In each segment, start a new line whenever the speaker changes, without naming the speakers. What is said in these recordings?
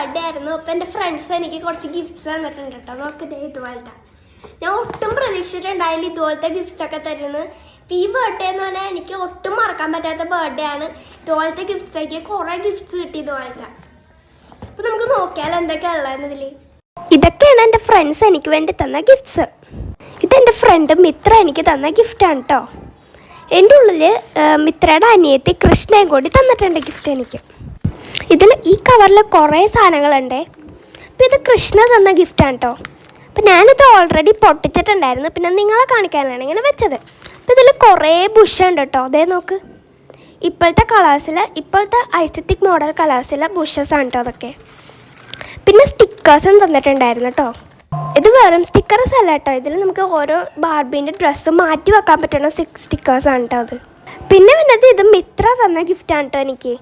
Birthday ആയിരുന്നു. അപ്പൊ എന്റെ ഫ്രണ്ട്സ് എനിക്ക് കുറച്ച് ഗിഫ്റ്റ്സ് തന്നിട്ടുണ്ട് കേട്ടോ നോക്ക് ദേ ഇതുപോലത്തെ. ഞാൻ ഒട്ടും പ്രതീക്ഷിച്ചിട്ടുണ്ടായില്ല ഇതുപോലത്തെ ഗിഫ്റ്റ്സ് ഒക്കെ തരുന്നത് ഇപ്പം ഈ ബർത്ത്ഡേ എന്ന് പറഞ്ഞാൽ എനിക്ക് ഒട്ടും മറക്കാൻ പറ്റാത്ത ബർത്ത്ഡേ ആണ്. ഇതുപോലത്തെ ഗിഫ്റ്റ്സ് ആക്കി കുറെ ഗിഫ്റ്റ്സ് കിട്ടി ഇതുപോലത്തെ. അപ്പൊ നമുക്ക് നോക്കിയാൽ എന്തൊക്കെയാ ഉള്ളതെന്നതിൽ ഇതൊക്കെയാണ് എന്റെ ഫ്രണ്ട്സ് എനിക്ക് വേണ്ടി തന്ന ഗിഫ്റ്റ്സ് ഇതെന്റെ ഫ്രണ്ട് മിത്ര എനിക്ക് തന്ന ഗിഫ്റ്റാണ് കേട്ടോ എന്റെ ഉള്ളിൽ മിത്രയുടെ അനിയത്തി കൃഷ്ണയും കൂടി തന്നിട്ടുണ്ട് ഗിഫ്റ്റ് എനിക്ക്. ഇതിൽ ഈ കവറിൽ കുറേ സാധനങ്ങളുണ്ട്. അപ്പോൾ ഇത് കൃഷ്ണ തന്ന ഗിഫ്റ്റാണ് കേട്ടോ അപ്പം ഞാനിത് ഓൾറെഡി പൊട്ടിച്ചിട്ടുണ്ടായിരുന്നു. പിന്നെ നിങ്ങളെ കാണിക്കാനാണ് ഇങ്ങനെ വെച്ചത്. അപ്പോൾ ഇതിൽ കുറേ ബുഷ് ഉണ്ട് കേട്ടോ അതേ നോക്ക്. ഇപ്പോഴത്തെ കളേഴ്സിൽ ഇപ്പോഴത്തെ ഐസ്റ്ററ്റിക് മോഡൽ കളേഴ്സിലെ ബുഷസ് ആണ് കേട്ടോ അതൊക്കെ. പിന്നെ സ്റ്റിക്കേഴ്സും തന്നിട്ടുണ്ടായിരുന്നു കേട്ടോ ഇത് വെറും സ്റ്റിക്കേഴ്സ് അല്ല കേട്ടോ ഇതിൽ നമുക്ക് ഓരോ ബാർബീന്റെ ഡ്രസ്സ് മാറ്റി വെക്കാൻ പറ്റുന്ന ആണ് കേട്ടോ അത്. പിന്നെ വന്നത് ഇത് മിത്ര തന്ന ഗിഫ്റ്റാണ് കേട്ടോ എനിക്ക്.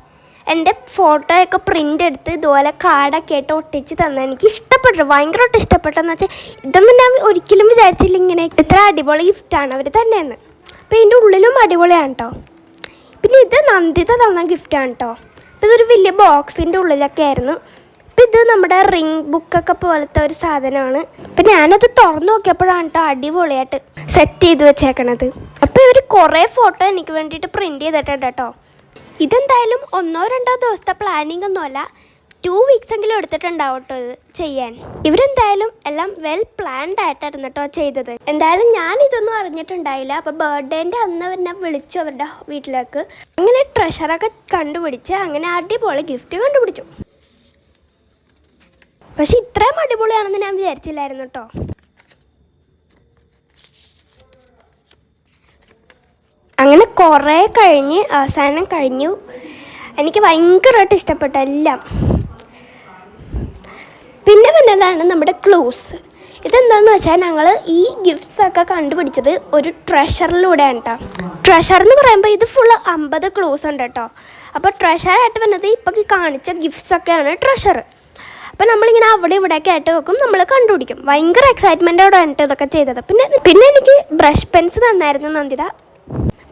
എന്റെ ഫോട്ടോയൊക്കെ പ്രിന്റ് എടുത്ത് ഇതുപോലെ കാർഡൊക്കെ ആയിട്ട് ഒട്ടിച്ച് തന്നെ എനിക്ക് ഇഷ്ടപ്പെട്ടു. ഭയങ്കരമായിട്ട് ഇഷ്ടപ്പെട്ടെന്ന് വെച്ചാൽ ഇതൊന്നും ഞാൻ ഒരിക്കലും വിചാരിച്ചില്ല ഇങ്ങനെ ഇത്ര അടിപൊളി ഗിഫ്റ്റാണ് അവർ തന്നെയെന്ന് അപ്പോൾ ഇതിന്റെ ഉള്ളിലും അടിപൊളിയാണ് കേട്ടോ പിന്നെ ഇത് നന്ദിത തന്ന ഗിഫ്റ്റാണ് കേട്ടോ ഇതൊരു വലിയ ബോക്സിന്റെ ഉള്ളിലൊക്കെ ആയിരുന്നു. അപ്പം ഇത് നമ്മുടെ റിംഗ് ബുക്കൊക്കെ പോലത്തെ ഒരു സാധനമാണ്. അപ്പം ഞാനത് തുറന്നു നോക്കിയപ്പോഴാണ് കേട്ടോ അടിപൊളിയായിട്ട് സെറ്റ് ചെയ്ത് വെച്ചേക്കണത്. അപ്പോൾ ഇവർ കുറേ ഫോട്ടോ എനിക്ക് വേണ്ടിയിട്ട് പ്രിന്റ് ചെയ്തിട്ടുണ്ട് കേട്ടോ ഇതെന്തായാലും ഒന്നോ രണ്ടോ ദിവസത്തെ പ്ലാനിങ് ഒന്നുമല്ല ടു വീക്സ് എങ്കിലും എടുത്തിട്ടുണ്ടാവും കേട്ടോ ഇത് ചെയ്യാൻ. ഇവരെന്തായാലും എല്ലാം വെൽ പ്ലാൻഡ് ആയിട്ടായിരുന്നു കേട്ടോ ചെയ്തത്. എന്തായാലും ഞാൻ ഇതൊന്നും അറിഞ്ഞിട്ടുണ്ടായില്ല അപ്പോൾ ബർത്ത്ഡേന്റെ അന്ന് എന്നെ വിളിച്ചു അവരുടെ വീട്ടിലേക്ക്. അങ്ങനെ ട്രഷറൊക്കെ കണ്ടുപിടിച്ച് അങ്ങനെ അടിപൊളി ഗിഫ്റ്റ് കണ്ടുപിടിച്ചു. പക്ഷെ ഇത്രയും അടിപൊളിയാണെന്ന് ഞാൻ വിചാരിച്ചില്ലായിരുന്നു കേട്ടോ അങ്ങനെ കുറേ കഴിഞ്ഞ് അവസാനം കഴിഞ്ഞു. എനിക്ക് ഭയങ്കരമായിട്ട് ഇഷ്ടപ്പെട്ട എല്ലാം. പിന്നെ വന്നതാണ് നമ്മുടെ ക്ലൂസ് ഇതെന്താണെന്ന് വെച്ചാൽ ഞങ്ങൾ ഈ ഗിഫ്റ്റ്സ് ഒക്കെ കണ്ടുപിടിച്ചത് ഒരു ട്രഷറിലൂടെയാണ് കേട്ടോ ട്രഷർ എന്ന് പറയുമ്പോൾ ഇത് ഫുള്ള് അമ്പത് ക്ലൂസ് ഉണ്ട് കേട്ടോ അപ്പോൾ ട്രഷറായിട്ട് വന്നത് ഇപ്പം ഈ കാണിച്ച ഗിഫ്റ്റ്സ് ഒക്കെയാണ് ട്രഷർ അപ്പോൾ നമ്മളിങ്ങനെ അവിടെ ഇവിടെയൊക്കെ ആയിട്ട് വെക്കും നമ്മൾ കണ്ടുപിടിക്കും. ഭയങ്കര എക്സൈറ്റ്മെന്റോടെയാണ് ഇതൊക്കെ ചെയ്തത്. പിന്നെ പിന്നെ എനിക്ക് ബ്രഷ് പെൻസ് തന്നായിരുന്നു നന്ദിത.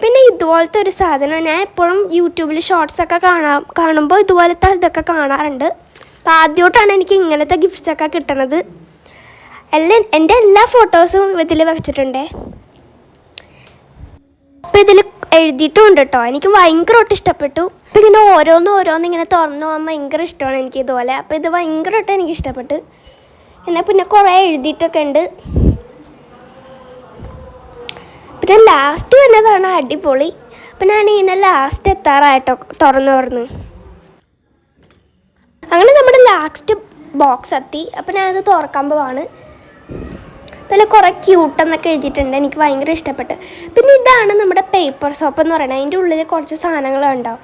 പിന്നെ ഇതുപോലത്തെ ഒരു സാധനം ഞാൻ എപ്പോഴും യൂട്യൂബിൽ ഷോർട്സ് ഒക്കെ കാണാം കാണുമ്പോൾ ഇതുപോലത്തെ ഇതൊക്കെ കാണാറുണ്ട്. അപ്പോൾ ആദ്യമായിട്ടാണ് എനിക്ക് ഇങ്ങനത്തെ ഗിഫ്റ്റ്സ് ഒക്കെ കിട്ടണത്. എല്ലാം എന്റെ എല്ലാ ഫോട്ടോസും ഇതിൽ വെച്ചിട്ടുണ്ടേ. അപ്പോൾ ഇതിൽ എഴുതിയിട്ടുണ്ട് കേട്ടോ എനിക്ക് ഭയങ്കരമായിട്ട് ഇഷ്ടപ്പെട്ടു. അപ്പോൾ ഇങ്ങനെ ഓരോന്നും ഓരോന്നും ഇങ്ങനെ തുറന്നു പോകാൻ ഭയങ്കര ഇഷ്ടമാണ് എനിക്ക് ഇതുപോലെ. അപ്പോൾ ഇത് ഭയങ്കരമായിട്ട് എനിക്ക് ഇഷ്ടപ്പെട്ടു. എന്നാൽ പിന്നെ കുറേ എഴുതിയിട്ടൊക്കെ ഉണ്ട്. പിന്നെ ലാസ്റ്റ് വന്നതാണ് അടിപൊളി. അപ്പം ഇങ്ങനെ ലാസ്റ്റ് എത്താറായിട്ടോ തുറന്നു തുറന്ന്. അങ്ങനെ നമ്മുടെ ലാസ്റ്റ് ബോക്സ് എത്തി. അപ്പം ഞാനത് തുറക്കാൻ പോവാണ്. അതിൽ കുറേ ക്യൂട്ടെന്നൊക്കെ എഴുതിയിട്ടുണ്ട്. എനിക്ക് ഭയങ്കര ഇഷ്ടപ്പെട്ട്. പിന്നെ ഇതാണ് നമ്മുടെ പേപ്പർ സോപ്പ് എന്ന് പറയുന്നത്. അതിന്റെ ഉള്ളിൽ കുറച്ച് സാധനങ്ങളുണ്ടാവും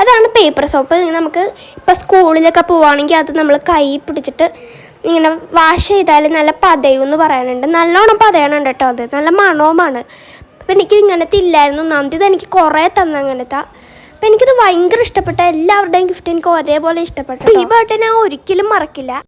അതാണ് പേപ്പർ സോപ്പ് നമുക്ക് ഇപ്പോൾ സ്കൂളിലൊക്കെ പോവുകയാണെങ്കിൽ അത് നമ്മൾ കൈ പിടിച്ചിട്ട് ഇങ്ങനെ വാഷ് ചെയ്താൽ നല്ല പതയും എന്ന് പറയാനുണ്ട് നല്ലോണം പതയണം കേട്ടോ അത്. നല്ല മണവുമാണ്. അപ്പം എനിക്ക് ഇങ്ങനത്തെ ഇല്ലായിരുന്നു. നന്ദി എനിക്ക് കുറേ തന്ന അങ്ങനത്തെ. അപ്പം എനിക്കിത് ഭയങ്കര ഇഷ്ടപ്പെട്ട എല്ലാവരുടെയും ഗിഫ്റ്റ് എനിക്ക് ഒരേപോലെ ഇഷ്ടപ്പെട്ടു ഈ ബർത്ത് ഞാൻ ഒരിക്കലും മറക്കില്ല.